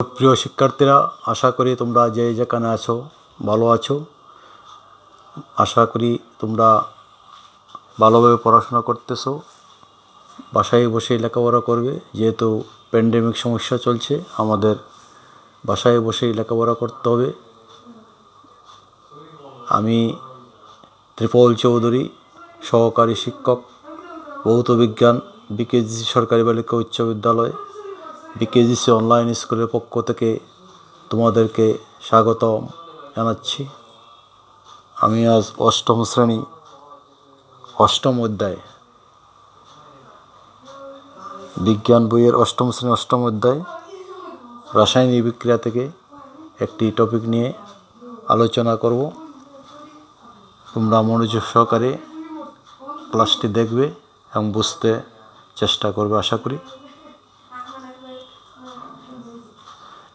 প্রিয় শিক্ষার্থীরা, আশা করি তোমরা যে যেখানে আছো ভালো আছো। আশা করি তোমরা ভালোভাবে পড়াশোনা করতেছো। বাসায় বসেই লেখাপড়া করবে, যেহেতু প্যান্ডেমিক সমস্যা চলছে, আমাদের বাসায় বসেই লেখাপড়া করতে হবে। আমি ত্রিপল চৌধুরী, সহকারী শিক্ষক, ভৌত বিজ্ঞান, বিকেজি সরকারি বালিকা উচ্চ বিদ্যালয়। বিকেজিসি অনলাইন স্কুলের পক্ষ থেকে তোমাদেরকে স্বাগত জানাচ্ছি। আমি আজ অষ্টম শ্রেণি, অষ্টম অধ্যায়। বিজ্ঞান বইয়ের অষ্টম শ্রেণি, অষ্টম অধ্যায়, রাসায়নিক বিক্রিয়া থেকে একটি টপিক নিয়ে আলোচনা করব। তোমরা মনোযোগ সহকারে ক্লাসটি দেখবে এবং বুঝতে চেষ্টা করবে, আশা করি।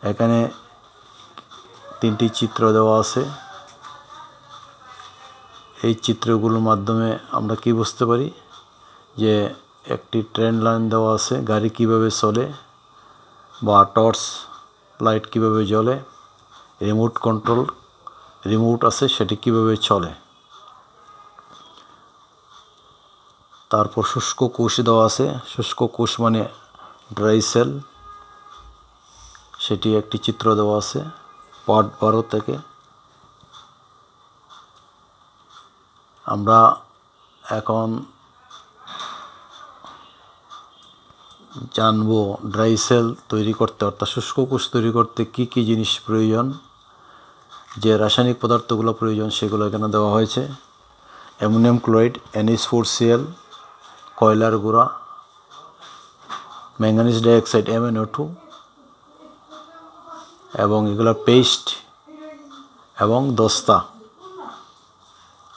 এখানে তিনটি চিত্র দেওয়া আছে। এই চিত্রগুলোর মাধ্যমে আমরা কি বুঝতে পারি? যে একটি ট্রেন লাইন দেওয়া আছে, গাড়ি কীভাবে চলে বা টর্চ লাইট কীভাবে জ্বলে, রিমোট কন্ট্রোল, রিমোট আছে, সেটি কীভাবে চলে। তারপর শুষ্ক কোষ দেওয়া আছে। শুষ্ক কোষ মানে ড্রাই সেল। সেটি একটি চিত্র দেওয়া আছে পার্ট বারো থেকে। আমরা এখন জানব ড্রাই সেল তৈরি করতে, অর্থাৎ শুষ্ক কোষ তৈরি করতে কি কি জিনিস প্রয়োজন, যে রাসায়নিক পদার্থগুলো প্রয়োজন সেগুলো এখানে দেওয়া হয়েছে। Ammonium chloride N H four C L কয়লার গুঁড়া ম্যাঙ্গানিজ ডাইঅক্সাইড এমএনও টু এবং এগুলো পেস্ট এবং দস্তা।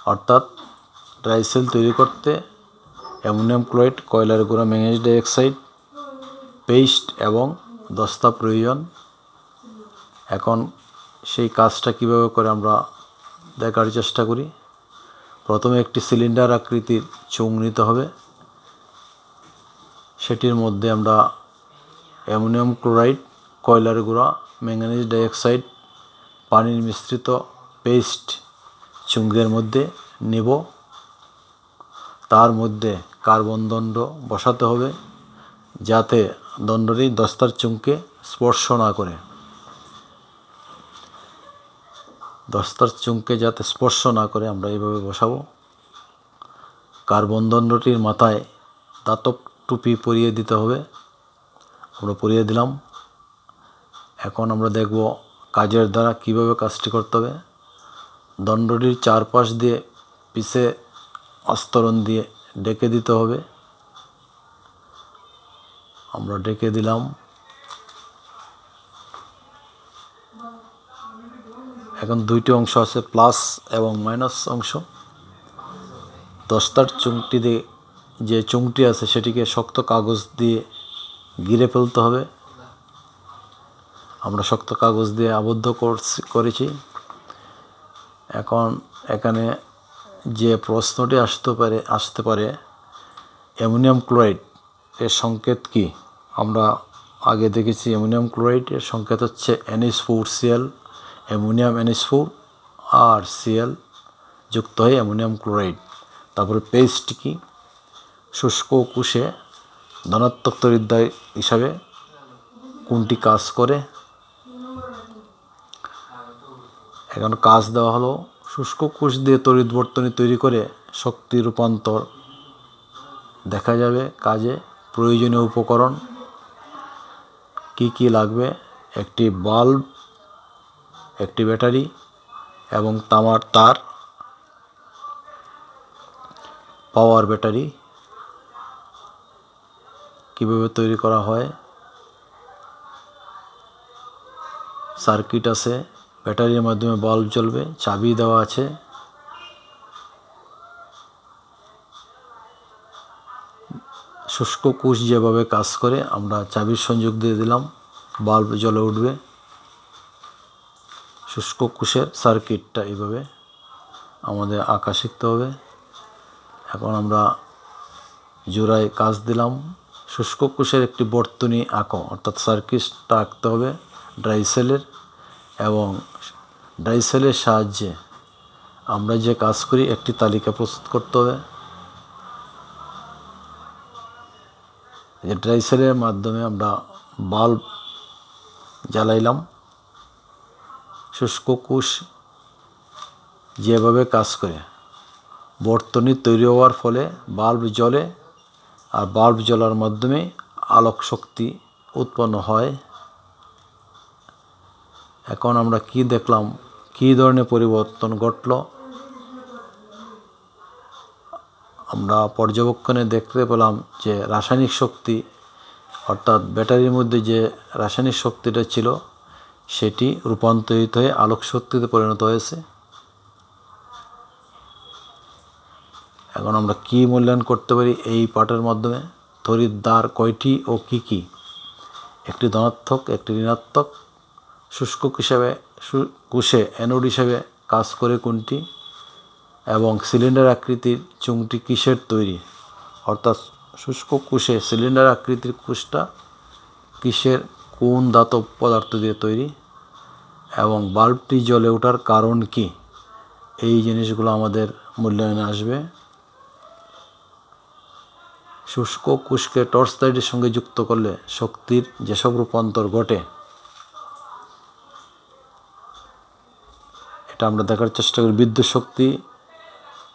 অর্থাৎ ড্রাই সেল তৈরি করতে অ্যামোনিয়াম ক্লোরাইড, কয়লার গুঁড়া ম্যাঙ্গানিজ ডাইঅক্সাইড, পেস্ট এবং দস্তা প্রয়োজন। এখন সেই কাজটা কীভাবে করে আমরা দেখার চেষ্টা করি। প্রথমে একটি সিলিন্ডার আকৃতির চুং নিতে হবে। সেটির মধ্যে আমরা অ্যামোনিয়াম ক্লোরাইড, কয়লার গুঁড়া ম্যাঙ্গানিজ ডাইঅক্সাইড, পানির মিশ্রিত পেস্ট চুঙ্গের মধ্যে নেব। তার মধ্যে কার্বন দণ্ড বসাতে হবে, যাতে দণ্ডটি দস্তার চুঙ্কে স্পর্শ না করে। দস্তার চুঙ্কে যাতে স্পর্শ না করে, আমরা এইভাবে বসাবো। কার্বন দণ্ডটির মাথায় দাতব টুপি পরিয়ে দিতে হবে। আমরা পরিয়ে দিলাম। এখন আমরা দেখব কাজের দ্বারা কীভাবে কাজটি করতে হবে। দণ্ডটির চারপাশ দিয়ে পিছে আস্তরণ দিয়ে ডেকে দিতে হবে। আমরা ডেকে দিলাম। এখন দুইটি অংশ আছে, প্লাস এবং মাইনাস অংশ। দস্তার চুংটি দিয়ে যে চুংটি আছে সেটিকে শক্ত কাগজ দিয়ে গিরে ফেলতে হবে। আমরা শক্ত কাগজ দিয়ে আবদ্ধ করছি, করেছি। এখন এখানে যে প্রশ্নটি আসতে পারে আসতে পারে, অ্যামোনিয়াম ক্লোরাইড এর সংকেত কি? আমরা আগে দেখেছি অ্যামোনিয়াম ক্লোরাইড এর সংকেত হচ্ছে N H four C L ammonium N H four আর সিএল যুক্ত হয় অ্যামোনিয়াম ক্লোরাইড। তারপরে পেস্ট কি? শুষ্ক কোষে ধনাত্মক তরিদ্দায় হিসাবে কোনটি কাজ করে? এখন কাজ দেওয়া হলো। শুষ্ক কোষ দিয়ে তড়িৎ বর্তনী তৈরি করে শক্তি রূপান্তর দেখা যাবে কাজে। প্রয়োজনীয় উপকরণ কি কি লাগবে? একটি বাল্ব, একটি ব্যাটারি এবং তামার তার, পাওয়ার ব্যাটারি কীভাবে তৈরি করা হয়? সার্কিট আছে। ব্যাটারির মাধ্যমে বাল্ব জ্বলবে, চাবি দেওয়া আছে। শুষ্ক কোষ যেভাবে কাজ করে, আমরা চাবির সংযোগ দিয়ে দিলাম বাল্ব জ্বলে উঠবে। শুষ্ক কোষের সার্কিটটা এইভাবে আমাদের আঁকা শিখতে হবে। এখন আমরা জোড়ায় কাজ দিলাম। শুষ্ক কোষের একটি বর্তনী আঁকো, অর্থাৎ সার্কিটটা আঁকতে হবে ড্রাই সেলের এবং ড্রাই সেলের সাহায্যে আমরা যে কাজ করি, একটি তালিকা প্রস্তুত করতে হবে। যে ড্রাই সেলের মাধ্যমে আমরা বাল্ব জ্বালাইলাম, শুষ্ক কুশ যেভাবে কাজ করে, বর্তনী তৈরি হওয়ার ফলে বাল্ব জ্বলে, আর বাল্ব জ্বলার মাধ্যমে আলোক শক্তি উৎপন্ন হয়। এখন আমরা কি দেখলাম? কী ধরনের পরিবর্তন ঘটল? আমরা পর্যবেক্ষণে দেখতে পেলাম যে রাসায়নিক শক্তি, অর্থাৎ ব্যাটারির মধ্যে যে রাসায়নিক শক্তিটা ছিল, সেটি রূপান্তরিত হয়ে আলোক শক্তিতে পরিণত হয়েছে। এখন আমরা কি মূল্যায়ন করতে পারি এই পাঠের মাধ্যমে? তড়িৎ দ্বার কয়টি ও কি কি? একটি ধনাত্মক, একটি ঋণাত্মক শুষ্ক হিসাবে কোষে অ্যানোড হিসাবে কাজ করে কোনটি? এবং সিলিন্ডার আকৃতির চুংটি কিসের তৈরি? অর্থাৎ শুষ্ক কোষে সিলিন্ডার আকৃতির কোষটা কিসের, কোন ধাতব পদার্থ দিয়ে তৈরি? এবং বাল্বটি জ্বলে ওঠার কারণ কি? এই জিনিসগুলো আমাদের মূল্যায়নে আসবে। শুষ্ক কোষকে টর্চ লাইটের সঙ্গে যুক্ত করলে শক্তির যেসব রূপান্তর ঘটে এটা আমরা দেখার চেষ্টা করি। বিদ্যুৎ শক্তি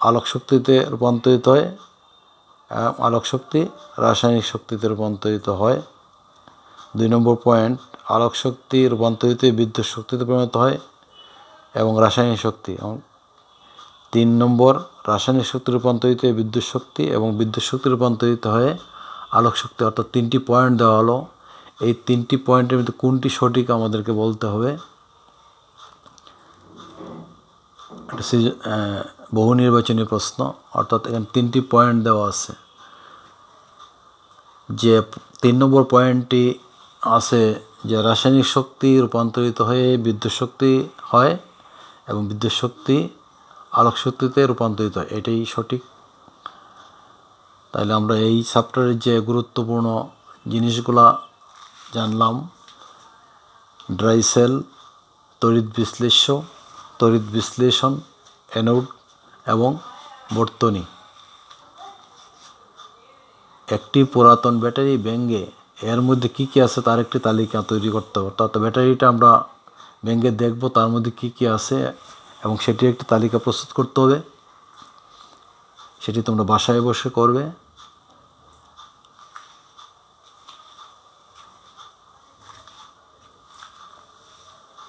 আলোক শক্তিতে রূপান্তরিত হয় আলোক শক্তি রাসায়নিক শক্তিতে রূপান্তরিত হয়। দুই নম্বর পয়েন্ট, আলোক শক্তি রূপান্তরিত বিদ্যুৎ শক্তিতে পরিণত হয় এবং রাসায়নিক শক্তি। তিন নম্বর, রাসায়নিক শক্তি রূপান্তরিত বিদ্যুৎ শক্তি এবং বিদ্যুৎ শক্তি রূপান্তরিত হয়ে আলোক শক্তি। অর্থাৎ তিনটি পয়েন্ট দেওয়া হলো। এই তিনটি পয়েন্টের মধ্যে কোনটি সঠিক আমাদেরকে বলতে হবে? বহু নির্বাচনী প্রশ্ন, অর্থাৎ এখানে তিনটি পয়েন্ট দেওয়া আছে। যে তিন নম্বর পয়েন্টটি আছে যে রাসায়নিক শক্তি রূপান্তরিত হয়ে বিদ্যুৎ শক্তি হয় এবং বিদ্যুৎ শক্তি আলোক শক্তিতে রূপান্তরিত হয়। এটাই সঠিক। তাহলে আমরা এই চ্যাপ্টারের যে গুরুত্বপূর্ণ জিনিসগুলা জানলাম। ড্রাই সেল তড়িৎ বিশ্লেষ্য তড়িৎ বিশ্লেষণ অ্যানোড এবং বর্তনী। একটি পুরাতন ব্যাটারি ব্যাঙ্গে এর মধ্যে কি কি আছে তার একটি তালিকা তৈরি করতে হবে। অর্থাৎ ব্যাটারিটা আমরা ব্যাঙ্গে দেখব তার মধ্যে কি কি আছে এবং সেটির একটি তালিকা প্রস্তুত করতে হবে। সেটি তোমরা বাসায় বসে করবে।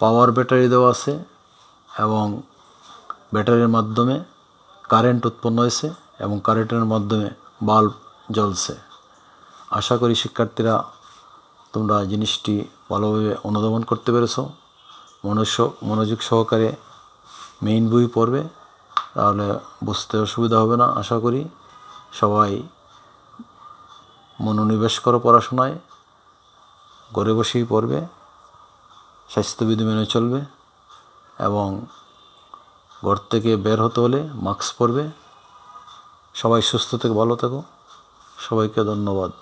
পাওয়ার ব্যাটারি দেওয়া আছে। এবং ব্যাটারির মাধ্যমে কারেন্ট উৎপন্ন হয়েছে এবং কারেন্টের মাধ্যমে বাল্ব জ্বলছে। আশা করি শিক্ষার্থীরা তোমরা জিনিসটি ভালোভাবে অনুধাবন করতে পেরেছ। মনুষ্য মনোযোগ সহকারে মেইন বই পড়বে, তাহলে বুঝতে অসুবিধা হবে না, আশা করি। সবাই মনোনিবেশ করো পড়াশোনায়, ঘরে বসেই পড়বে, স্বাস্থ্যবিধি মেনে চলবে। এবং ঘর থেকে বের হতে হলে মাস্ক পরবে। সবাই সুস্থ থেকে, ভালো থাকো। সবাইকে ধন্যবাদ।